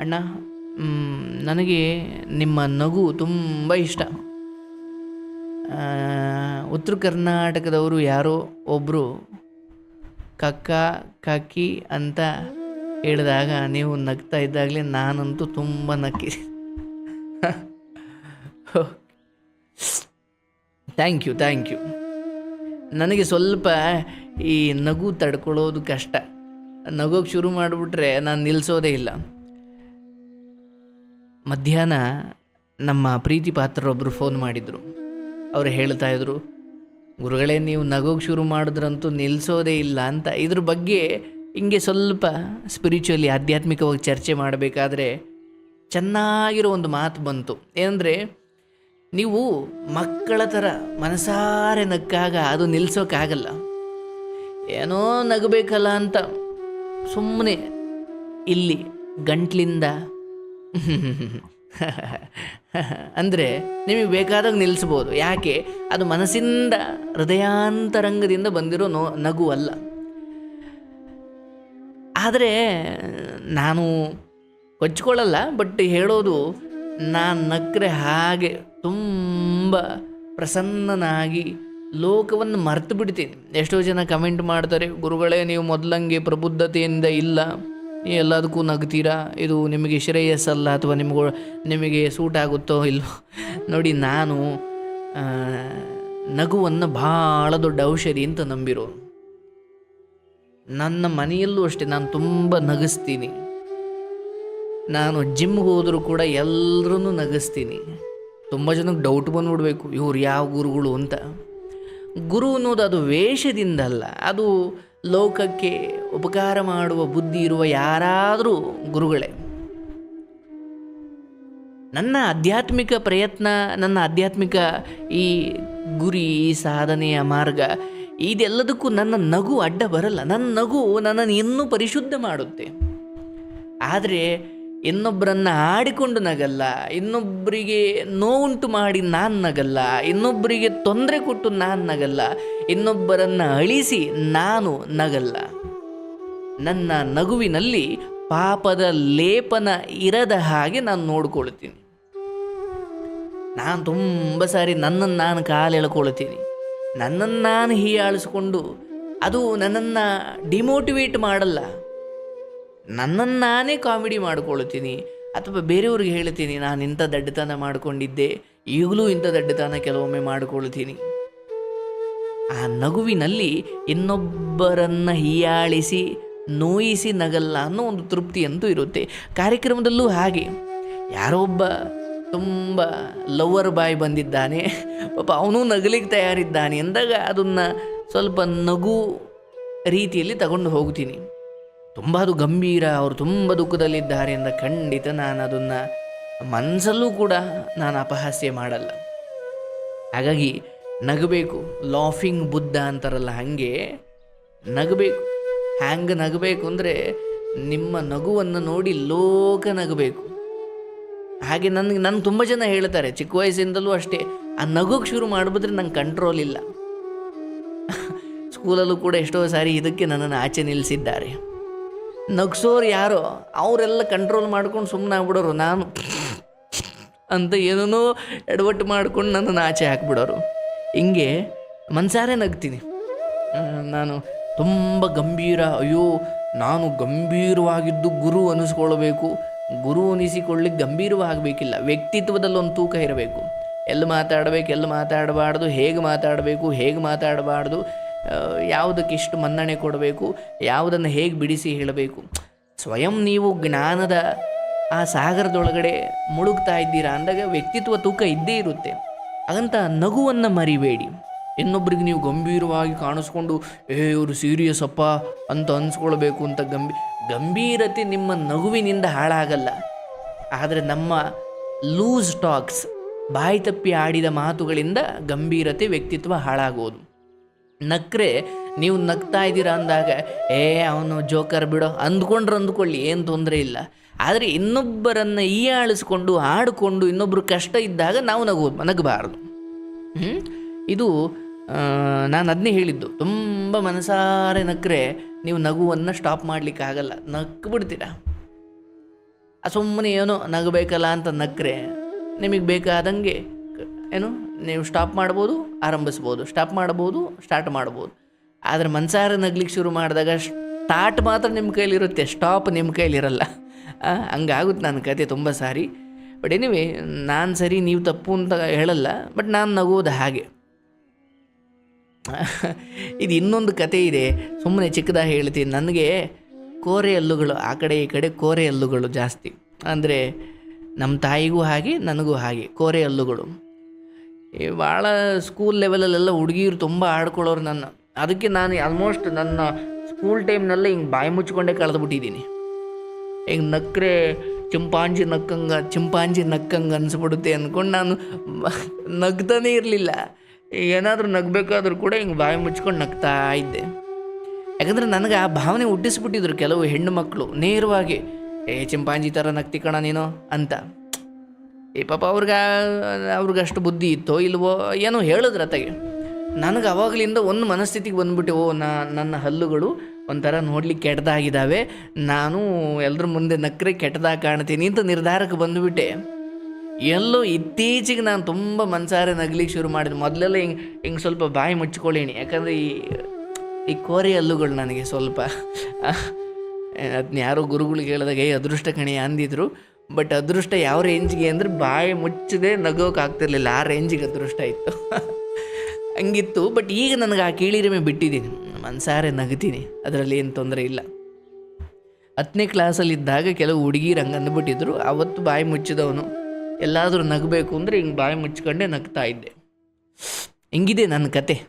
ಅಣ್ಣ ನನಗೆ ನಿಮ್ಮ ನಗು ತುಂಬ ಇಷ್ಟ. ಉತ್ತರ ಕರ್ನಾಟಕದವರು ಯಾರೋ ಒಬ್ಬರು ಕಕ್ಕ, ಕಾಕಿ ಅಂತ ಹೇಳಿದಾಗ ನೀವು ನಗ್ತಾ ಇದ್ದಾಗಲೇ ನಾನಂತೂ ತುಂಬ ನಕ್ಕಿ. Thank you thank you. ನನಗೆ ಸ್ವಲ್ಪ ಈ ನಗು ತಡ್ಕೊಳ್ಳೋದು ಕಷ್ಟ. ನಗೋಕ್ಕೆ ಶುರು ಮಾಡಿಬಿಟ್ರೆ ನಾನು ನಿಲ್ಲಿಸೋದೇ ಇಲ್ಲ. ಮಧ್ಯಾಹ್ನ ನಮ್ಮ ಪ್ರೀತಿ ಪಾತ್ರರೊಬ್ಬರು ಫೋನ್ ಮಾಡಿದರು. ಅವರು ಹೇಳ್ತಾ ಇದ್ರು, ಗುರುಗಳೇ, ನೀವು ನಗೋಗೆ ಶುರು ಮಾಡಿದ್ರಂತೂ ನಿಲ್ಲಿಸೋದೇ ಇಲ್ಲ ಅಂತ. ಇದ್ರ ಬಗ್ಗೆ ಹಿಂಗೆ ಸ್ವಲ್ಪ ಸ್ಪಿರಿಚುವಲಿ ಆಧ್ಯಾತ್ಮಿಕವಾಗಿ ಚರ್ಚೆ ಮಾಡಬೇಕಾದ್ರೆ ಚೆನ್ನಾಗಿರೋ ಒಂದು ಮಾತು ಬಂತು. ಏನಂದರೆ, ನೀವು ಮಕ್ಕಳ ಥರ ಮನಸಾರೆ ನಕ್ಕಾಗ ಅದು ನಿಲ್ಲಿಸೋಕ್ಕಾಗಲ್ಲ ಏನೋ ನಗಬೇಕಲ್ಲ ಅಂತ ಸುಮ್ಮನೆ ಇಲ್ಲಿ ಗಂಟ್ಲಿಂದ ಅಂದರೆ ನಿಮಗೆ ಬೇಕಾದಾಗ ನಿಲ್ಲಿಸ್ಬೋದು. ಯಾಕೆ? ಅದು ಮನಸ್ಸಿಂದ, ಹೃದಯಾಂತರಂಗದಿಂದ ಬಂದಿರೋ ನೋ, ನಗು ಅಲ್ಲ. ಆದರೆ, ನಾನು ಕೊಚ್ಕೊಳ್ಳಲ್ಲ ಬಟ್ ಹೇಳೋದು, ನಾನು ನಕ್ರೆ ಹಾಗೆ ತುಂಬ ಪ್ರಸನ್ನನಾಗಿ ಲೋಕವನ್ನು ಮರೆತು ಬಿಡ್ತೀನಿ. ಎಷ್ಟೋ ಜನ ಕಮೆಂಟ್ ಮಾಡ್ತಾರೆ, ಗುರುಗಳೇ, ನೀವು ಮೊದಲಂಗೆ ಪ್ರಬುದ್ಧತೆಯಿಂದ ಇಲ್ಲ. ಎಲ್ಲದಕ್ಕೂ ನಗ್ತೀರಾ? ಇದು ನಿಮಗೆ ಶ್ರೇಯಸ್ಸಲ್ಲ ಅಥವಾ ನಿಮಗೂ, ನಿಮಗೆ ಸೂಟ್ ಆಗುತ್ತೋ ಇಲ್ಲೋ ನೋಡಿ, ನಾನು ನಗುವನ್ನು ಭಾಳ ದೊಡ್ಡ ಔಷಧಿ ಅಂತ ನಂಬಿರೋ. ನನ್ನ ಮನೆಯಲ್ಲೂ ಅಷ್ಟೇ ನಾನು ತುಂಬ ನಗಿಸ್ತೀನಿ. ನಾನು ಜಿಮ್ಗೆ ಹೋದರೂ ಕೂಡ ಎಲ್ಲರೂ ನಗಿಸ್ತೀನಿ. ತುಂಬ ಜನಕ್ಕೆ ಡೌಟ್ ಬಂದುಬಿಡ್ಬೇಕು, ಇವ್ರು ಯಾವ ಗುರುಗಳು ಅಂತ. ಗುರು ಅನ್ನೋದು ಅದು ವೇಷದಿಂದಲ್ಲ, ಅದು ಲೋಕಕ್ಕೆ ಉಪಕಾರ ಮಾಡುವ ಬುದ್ಧಿ ಇರುವ ಯಾರಾದರೂ ಗುರುಗಳೇ, ನನ್ನ ಆಧ್ಯಾತ್ಮಿಕ ಪ್ರಯತ್ನ, ನನ್ನ ಆಧ್ಯಾತ್ಮಿಕ ಈ ಗುರಿ, ಈ ಸಾಧನೆಯ ಮಾರ್ಗ, ಇದೆಲ್ಲದಕ್ಕೂ ನನ್ನ ನಗು ಅಡ್ಡ ಬರಲ್ಲ. ನನ್ನ ನಗು ನನ್ನನ್ನು ಇನ್ನೂ ಪರಿಶುದ್ಧ ಮಾಡುತ್ತೆ. ಆದರೆ ಇನ್ನೊಬ್ಬರನ್ನ ಆಡಿಕೊಂಡು ನಗಲ್ಲ ಇನ್ನೊಬ್ಬರಿಗೆ ನೋವುಂಟು ಮಾಡಿ ನಾನು ನಗಲ್ಲ ಇನ್ನೊಬ್ಬರಿಗೆ ತೊಂದರೆ ಕೊಟ್ಟು ನಾನು ನಗಲ್ಲ, ಇನ್ನೊಬ್ಬರನ್ನು ಅಳಿಸಿ ನಾನು ನಗಲ್ಲ. ನನ್ನ ನಗುವಿನಲ್ಲಿ ಪಾಪದ ಲೇಪನ ಇರದ ಹಾಗೆ ನಾನು ನೋಡ್ಕೊಳ್ತೀನಿ. ನಾನು ತುಂಬ ಸಾರಿ ನನ್ನನ್ನು ನಾನು ಕಾಲು ಎಳ್ಕೊಳ್ತೀನಿ. ನನ್ನನ್ನು ನಾನು ಹೀಯಾಳಿಸ್ಕೊಂಡು ಅದು ನನ್ನನ್ನು ಡಿಮೋಟಿವೇಟ್ ಮಾಡಲ್ಲ. ನನ್ನನ್ನು ನಾನೇ ಕಾಮಿಡಿ ಮಾಡ್ಕೊಳ್ತೀನಿ. ಅಥವಾ ಬೇರೆಯವ್ರಿಗೆ ಹೇಳ್ತೀನಿ, ನಾನು ಇಂಥ ದಡ್ಡತನ ಮಾಡಿಕೊಂಡಿದ್ದೆ, ಈಗಲೂ ಇಂಥ ದಡ್ಡತನ ಕೆಲವೊಮ್ಮೆ ಮಾಡಿಕೊಳ್ತೀನಿ. ಆ ನಗುವಿನಲ್ಲಿ ಇನ್ನೊಬ್ಬರನ್ನು ಹೀಯಾಳಿಸಿ ನೋಯಿಸಿ ನಗಲ್ಲ ಅನ್ನೋ ಒಂದು ತೃಪ್ತಿ ಅಂತೂ ಇರುತ್ತೆ. ಕಾರ್ಯಕ್ರಮದಲ್ಲೂ ಹಾಗೆ. ಯಾರೋ ಒಬ್ಬ ತುಂಬ ಲವರ್ ಬಾಯ್ ಬಂದಿದ್ದಾನೆ. ಪಾಪ ಅವನು ನಗಲಿಕ್ಕೆ ತಯಾರಿದ್ದಾನೆ. ಅಂದಾಗ ಅದನ್ನು ಸ್ವಲ್ಪ ನಗು ರೀತಿಯಲ್ಲಿ ತಗೊಂಡು ಹೋಗ್ತೀನಿ. ತುಂಬ ಅದು ಗಂಭೀರ, ಅವರು ತುಂಬ ದುಃಖದಲ್ಲಿದ್ದಾರೆ ಅಂತ ಖಂಡಿತ ನಾನು ಅದನ್ನು ಮನಸ್ಸಲ್ಲೂ ಕೂಡ ನಾನು ಅಪಹಾಸ್ಯ ಮಾಡಲ್ಲ. ಹಾಗಾಗಿ ನಗಬೇಕು. ಲಾಫಿಂಗ್ ಬುದ್ಧ ಅಂತಾರಲ್ಲ, ಹಾಗೆ ನಗಬೇಕು. ಹ್ಯಾಂಗೆ ನಗಬೇಕು ಅಂದರೆ ನಿಮ್ಮ ನಗುವನ್ನು ನೋಡಿ ಲೋಕ ನಗಬೇಕು. ಹಾಗೆ ನನಗೆ ನನ್ನ ತುಂಬ ಜನ ಹೇಳ್ತಾರೆ, ಚಿಕ್ಕ ವಯಸ್ಸಿಂದಲೂ ಅಷ್ಟೇ, ಆ ನಗೋಕ್ಕೆ ಶುರು ಮಾಡಿಬಿಟ್ರೆ ನಂಗೆ ಕಂಟ್ರೋಲ್ ಇಲ್ಲ. ಸ್ಕೂಲಲ್ಲೂ ಕೂಡ ಎಷ್ಟೋ ಸಾರಿ ಇದಕ್ಕೆ ನನ್ನನ್ನು ಆಚೆ ನಿಲ್ಲಿಸಿದ್ದಾರೆ ನಗ್ಸೋರು ಯಾರೋ, ಅವರೆಲ್ಲ ಕಂಟ್ರೋಲ್ ಮಾಡ್ಕೊಂಡು ಸುಮ್ಮನೆ ಆಗ್ಬಿಡೋರು, ನಾನು ಅಂತ ಏನೇನೋ ಎಡವಟ್ಟು ಮಾಡ್ಕೊಂಡು ನನ್ನನ್ನು ಆಚೆ ಹಾಕ್ಬಿಡೋರು. ಹಿಂಗೆ ಮನ್ಸಾರೆ ನಗ್ತೀನಿ. ನಾನು ತುಂಬ ಗಂಭೀರ, ಅಯ್ಯೋ, ನಾನು ಗಂಭೀರವಾಗಿದ್ದು ಗುರು ಅನಿಸ್ಕೊಳ್ಬೇಕು ಗುರು ಅನಿಸಿಕೊಳ್ಳಿಕ್ಕೆ ಗಂಭೀರವಾಗಬೇಕಿಲ್ಲ. ವ್ಯಕ್ತಿತ್ವದಲ್ಲಿ ಒಂದು ತೂಕ ಇರಬೇಕು. ಎಲ್ಲಿ ಮಾತಾಡಬೇಕು, ಎಲ್ಲಿ ಮಾತಾಡಬಾರ್ದು, ಹೇಗೆ ಮಾತಾಡಬೇಕು, ಹೇಗೆ ಮಾತಾಡಬಾರ್ದು ಯಾವುದಕ್ಕೆ ಎಷ್ಟು ಮನ್ನಣೆ ಕೊಡಬೇಕು, ಯಾವುದನ್ನು ಹೇಗೆ ಬಿಡಿಸಿ ಹೇಳಬೇಕು. ಸ್ವಯಂ ನೀವು ಜ್ಞಾನದ ಆ ಸಾಗರದೊಳಗಡೆ ಮುಳುಗ್ತಾ ಇದ್ದೀರಾ ಅಂದಾಗ ವ್ಯಕ್ತಿತ್ವ ತೂಕ ಇದ್ದೇ ಇರುತ್ತೆ. ಅಂತ ನಗುವನ್ನು ಮರಿಬೇಡಿ. ಇನ್ನೊಬ್ರಿಗೆ ನೀವು ಗಂಭೀರವಾಗಿ ಕಾಣಿಸ್ಕೊಂಡು, ಏ, ಇವರು ಸೀರಿಯಸ್ ಅಪ್ಪ ಅಂತ ಅನ್ಸ್ಕೊಳ್ಬೇಕು ಅಂತ ಗಂಭಿ, ಗಂಭೀರತೆ ನಿಮ್ಮ ನಗುವಿನಿಂದ ಹಾಳಾಗಲ್ಲ. ಆದರೆ ನಮ್ಮ ಲೂಸ್ ಟಾಕ್ಸ್ ಬಾಯಿ ತಪ್ಪಿ ಆಡಿದ ಮಾತುಗಳಿಂದ ಗಂಭೀರತೆ ವ್ಯಕ್ತಿತ್ವ ಹಾಳಾಗೋದು. ನಕ್ರೆ, ನೀವು ನಗ್ತಾ ಇದ್ದೀರಾ ಅಂದಾಗ, ಏ, ಅವನು ಜೋಕರ್ ಬಿಡೋ ಅಂದ್ಕೊಂಡ್ರೆ ಅಂದ್ಕೊಳ್ಳಿ, ಏನು ತೊಂದರೆ ಇಲ್ಲ. ಆದರೆ ಇನ್ನೊಬ್ಬರನ್ನು ಈಯಾಳಿಸ್ಕೊಂಡು ಆಡಿಕೊಂಡು ಇನ್ನೊಬ್ಬರು ಕಷ್ಟ ಇದ್ದಾಗ ನಾವು ನಗು, ನಗಬಾರ್ದು? ಇದು ನಾನು ಅದನ್ನೇ ಹೇಳಿದ್ದು. ತುಂಬ ಮನಸಾರೆ ನಕ್ಕರೆ ನೀವು ನಗುವನ್ನು ಸ್ಟಾಪ್ ಮಾಡಲಿಕ್ಕಾಗಲ್ಲ ನಕ್ಕು ಬಿಡ್ತೀರಾ ಸುಮ್ಮನೆ ಏನೋ ನಗಬೇಕಲ್ಲ ಅಂತ ನಕ್ಕರೆ ನಿಮಗೆ ಬೇಕಾದಂಗೆ ಏನು ನೀವು ಸ್ಟಾಪ್ ಮಾಡ್ಬೋದು ಆರಂಭಿಸ್ಬೋದು. ಸ್ಟಾಪ್ ಮಾಡ್ಬೋದು ಸ್ಟಾರ್ಟ್ ಮಾಡ್ಬೋದು. ಆದರೆ ಮನಸಾರೆ ನಗ್ಲಿಕ್ಕೆ ಶುರು ಮಾಡಿದಾಗ ಸ್ಟಾರ್ಟ್ ಮಾತ್ರ ನಿಮ್ಮ ಕೈಲಿರುತ್ತೆ ಸ್ಟಾಪ್ ನಿಮ್ಮ ಕೈಲಿರಲ್ಲ. ಆ, ಹಂಗಾಗುತ್ತೆ ನನ್ನ ಕತೆ ತುಂಬ ಸಾರಿ. ಬಟ್ ಎನಿವೆ ನಾನು ಸರಿ ನೀವು ತಪ್ಪು ಅಂತ ಹೇಳಲ್ಲ ಬಟ್ ನಾನು ನಗೋದು ಹಾಗೆ. ಇದು ಇನ್ನೊಂದು ಕತೆ ಇದೆ. ಸುಮ್ಮನೆ ಚಿಕ್ಕದಾಗಿ ಹೇಳ್ತೀನಿ. ನನಗೆ ಕೋರೆ ಹಲ್ಲುಗಳು, ಆ ಕಡೆ ಈ ಕಡೆ ಕೋರೆ ಹಲ್ಲುಗಳು ಜಾಸ್ತಿ. ಅಂದರೆ ನಮ್ಮ ತಾಯಿಗೂ ಹಾಗೆ, ನನಗೂ ಹಾಗೆ. ಕೋರೆ ಹಲ್ಲುಗಳು. ಭಾಳ ಸ್ಕೂಲ್ ಲೆವೆಲಲ್ಲೆಲ್ಲ ಹುಡುಗಿಯರು ತುಂಬ ಆಡ್ಕೊಳ್ಳೋರು ನನ್ನ. ಅದಕ್ಕೆ ನಾನು ಆಲ್ಮೋಸ್ಟ್ ನನ್ನ ಸ್ಕೂಲ್ ಟೈಮ್ನಲ್ಲೇ ಹಿಂಗೆ ಬಾಯಿ ಮುಚ್ಕೊಂಡೇ ಕಳೆದುಬಿಟ್ಟಿದ್ದೀನಿ. ಹಿಂಗೆ ನಕ್ಕರೆ ಚಿಂಪಾಂಜಿ ನಕ್ಕಂಗ, ಚಿಂಪಾಂಜಿ ನಕ್ಕಂಗೆ ಅನಿಸ್ಬಿಡುತ್ತೆ ಅಂದ್ಕೊಂಡು ನಾನು ನಗ್ತಾನೇ ಇರಲಿಲ್ಲ. ಏನಾದರೂ ನಗಬೇಕಾದ್ರೂ ಕೂಡ ಹಿಂಗೆ ಬಾಯಿ ಮುಚ್ಕೊಂಡು ನಗ್ತಾ ಇದ್ದೆ. ಯಾಕಂದರೆ ನನಗೆ ಆ ಭಾವನೆ ಹುಟ್ಟಿಸ್ಬಿಟ್ಟಿದ್ರು ಕೆಲವು ಹೆಣ್ಣು ಮಕ್ಕಳು ನೇರವಾಗಿ, ಏ ಚಿಂಪಾಂಜಿ ಥರ ನಗ್ತಿ ಕಣ ನೀನು ಅಂತ. ಏ ಪಾಪ ಅವ್ರಿಗೆ ಅವ್ರಿಗೆ ಅಷ್ಟು ಬುದ್ಧಿ ಇತ್ತೋ ಇಲ್ವೋ ಏನೋ ಹೇಳಿದ್ರು ತಗೆ ನನಗೆ ಅವಾಗಲಿಂದ ಒಂದು ಮನಸ್ಥಿತಿಗೆ ಬಂದ್ಬಿಟ್ಟು, ಓ, ನಾ, ನನ್ನ ಹಲ್ಲುಗಳು ಒಂಥರ ನೋಡ್ಲಿಕ್ಕೆ ಕೆಟ್ಟದಾಗಿದ್ದಾವೆ ನಾನು ಎಲ್ಲರ ಮುಂದೆ ನಕ್ಕರೆ ಕೆಟ್ಟದಾಗಿ ಕಾಣ್ತೀನಿ ಅಂತ ನಿರ್ಧಾರಕ್ಕೆ ಬಂದುಬಿಟ್ಟೆ. ಎಲ್ಲೋ ಇತ್ತೀಚೆಗೆ ನಾನು ತುಂಬ ಮನ್ಸಾರೆ ನಗ್ಲಿಕ್ಕೆ ಶುರು ಮಾಡಿದೆ. ಮೊದಲೆಲ್ಲ ಹಿಂಗೆ ಹಿಂಗೆ ಸ್ವಲ್ಪ ಬಾಯಿ ಮುಚ್ಕೊಳ್ಳೀನಿ. ಯಾಕಂದರೆ ಈ ಈ ಕೋರಿ ಹಲ್ಲುಗಳು ನನಗೆ ಸ್ವಲ್ಪ ಅದನ್ನ ಯಾರೋ ಗುರುಗಳಿಗೆ ಹೇಳಿದಾಗ ಏ ಅದೃಷ್ಟ ಕಣಿ, ಅಂದಿದ್ರು. ಬಟ್ ಅದೃಷ್ಟ ಯಾವ ರೇಂಜ್ಗೆ ಅಂದರೆ ಬಾಯಿ ಮುಚ್ಚದೆ, ನಗೋಕೆ ಆಗ್ತಿರ್ಲಿಲ್ಲ. ಆ ರೇಂಜಿಗೆ ಅದೃಷ್ಟ ಇತ್ತು. ಹಂಗಿತ್ತು. ಬಟ್ ಈಗ ನನಗೆ ಆ ಕೀಳಿರಿಮೆ ಬಿಟ್ಟಿದ್ದೀನಿ. ಮನ್ಸಾರೆ ನಗ್ತೀನಿ. ಅದರಲ್ಲಿ ಏನು ತೊಂದರೆ ಇಲ್ಲ. ಹತ್ತನೇ ಕ್ಲಾಸಲ್ಲಿದ್ದಾಗ ಕೆಲವು ಹುಡುಗಿರು ಹಂಗೆ ಅಂದ್ಬಿಟ್ಟಿದ್ರು. ಅವತ್ತು ಬಾಯಿ ಮುಚ್ಚಿದವನು. ಎಲ್ಲಾದರೂ ನಗಬೇಕು ಅಂದರೆ ಹಿಂಗೆ ಬಾಯಿ ಮುಚ್ಕೊಂಡೆ ನಗ್ತಾ ಇದ್ದೆ. ಹಿಂಗಿದೆ ನನ್ನ ಕತೆ.